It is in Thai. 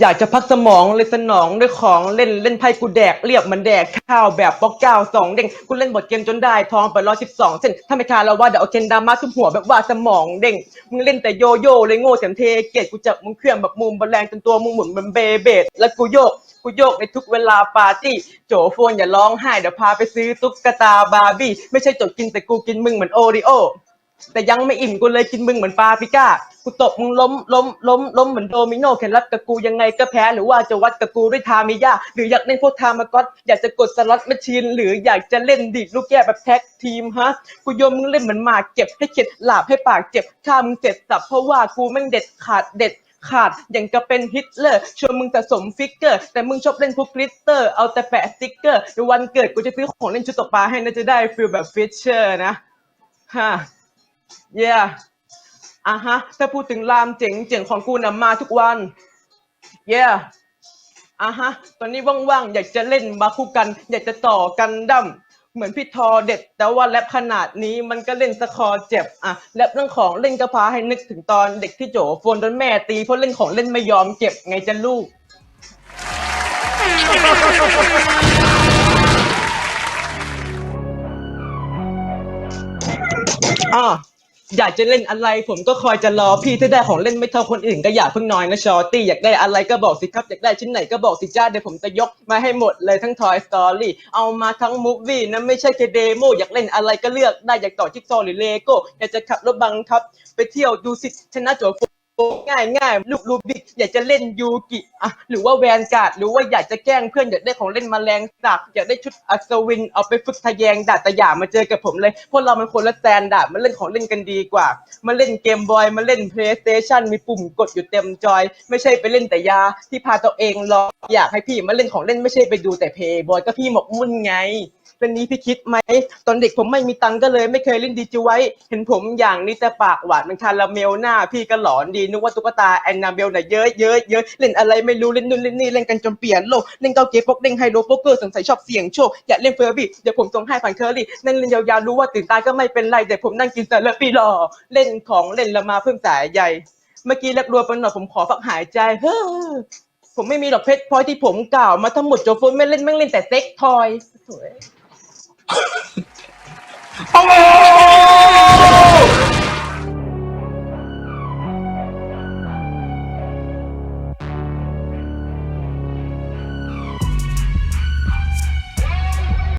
อยากจะพักสมองเลยสนองด้วยของเล่นเล่นไพ่กูแดกเรียบมันแดกข้าวแบบป๊อกเก้าสองเด้งกูเล่นบทเกมจนได้ทองไปร้อยสิบสองเส้นถ้าไม่คาแล้วว่าเดี๋ยวเอาเคนดามาทุบหัวแบบว่าสมองเด้งมึงเล่นแต่โยโย่เลยโง่เสียมเทเกตกูจับมึงเครื่องแบบมุมบอลแรงจนตัวมึงหมุนเหมือนเบเบดแล้วกูโยกกูโยกในทุกเวลาปาร์ตี้ โจโฟนอย่าร้องไห้เดี๋ยวพาไปซื้อตุ๊กตาบาร์บี้ไม่ใช่จดกินแต่กูกินมึงเหมือนโอริโอ แต่ยังไม่อิ่มกูเลยกินมึงเหมือนปลาปิก้า กูตบมึงล้มล้มล้มล้มเหมือนโดมิโนแข่งรัดกับกูยังไงก็แพ้หรือว่าจะวัดกับกูด้วยทามิยาหรืออยากเล่นพวกทามากอตอยากจะกดสล็อตแมชชีนหรืออยากจะเล่นดิดลูกแก้แบบแท็กทีมฮะกูโยมมึงเล่นเหมือนหมาเก็บให้เข็ดหลาบให้ปากเจ็บฆ่ามึงเสร็จสับเพราะว่ากูแม่งเด็ดขาดเด็ดขาดอย่างกับเป็นฮิตเลอร์ชวนมึงสะสมฟิกเกอร์ แต่มึงชอบเล่นพวกกลิตเตอร์ เอาแต่แปะสติ๊กเกอร์ในวันเกิดกูจะซื้อของเล่นชุดตกปลาให้นะจะได้ฟีลแบบฟิชเชอร์นะฮะ yeah อะฮะ ถ้าพูดถึงรามเจ๋งเจ๋งของกูนะมาทุกวัน yeah อะฮะ ตอนนี้ว่างๆ อยากจะเล่นบาคุกัน อยากจะต่อกันดั้มเหมือนพี่ทอเด็ด แต่ว่าแรปขนาดนี้มันก็เล่นสะคอเจ็บ อะแรปเรื่องของเล่นกระพาให้นึกถึงตอนเด็กที่โจโฟนโดนแม่ตีเพราะเล่นของเล่นไม่ยอมเก็บไงจะลูก อะ อยากจะเล่นอะไรผมก็คอยจะรอพี่ถ้าได้ของเล่นไม่เท่าคนอื่นก็อย่าเพิ่งน้อยนะชอตี้อยากได้อะไรก็บอกสิครับอยากได้ชิ้นไหนก็บอกสิจ้าเดี๋ยวผมจะยกมาให้หมดเลยทั้ง Toy Story เอามาทั้งมูฟวี่นะไม่ใช่แค่เดโมอยากเล่นอะไรก็เลือกได้อยากต่อจิ๊กซอว์หรือเลโก้อยากจะขับรถบังคับ ไปเที่ยวดูสิชนะโจโฟ ง่ายง่ายลูกรูบิกอยากจะเล่นยูกิอะหรือว่าแวนการ์ดหรือว่าอยากจะแกล้งเพื่อนอยากได้ของเล่นมแมลงสาบอยากได้ชุดอัศวินเอาไปฝึกทะแยงดาบแต่อย่ามาเจอกับผมเลยพวกเรามันคนละแตนดาบมาเล่นของเล่นกันดีกว่า มาเล่นเกมบอยมาเล่น PlayStation มีปุ่มกดอยู่เต็มจอย ไม่ใช่ไปเล่นแต่ยาที่พาตัวเองรออยากให้พี่มาเล่นของเล่นไม่ใช่ไปดูแต่เพย์บอยก็พี่หมกมุ่นไง เรื่องนี้พี่คิดไหมตอนเด็กผมไม่มีตังก็เลย ไม่เคยเล่นดีจิไว้ เห็นผมอย่างนี้แต่ปากหวานเป็นคาราเมลหน้า พี่ก็หลอนดีนึกว่าตุ๊กตาแอนนาเบลน่ะเยอะเยอะเยอะเล่นอะไรไม่รู้เล่นนู่นเล่นนี่เล่นกันจนเปลี่ยนโลกเล่นเกาเกมพกเล่นไฮโลโป๊กเกอร์สงสัยชอบเสี่ยงโชคอยากเล่นเฟอร์บี้เดี๋ยวผมส่งให้ผ่านเคอรี่นั่นเล่นยาวๆรู้ว่าตื่นตายก็ไม่เป็นไรแต่ผมนั่งกินแต่ละปีรอเล่นของเล่นละมาเพิ่มสายใยเมื่อกี้เล็กรัวไปหน่อยผมขอพักหายใจเฮ้อผมไม่มีหรอกเพชรพลอยที่ผมกล่าวมาทั้งหมดโจฟุนไม่เล่นไม่งเล่นแต่เซ็กทอยสวย โอ้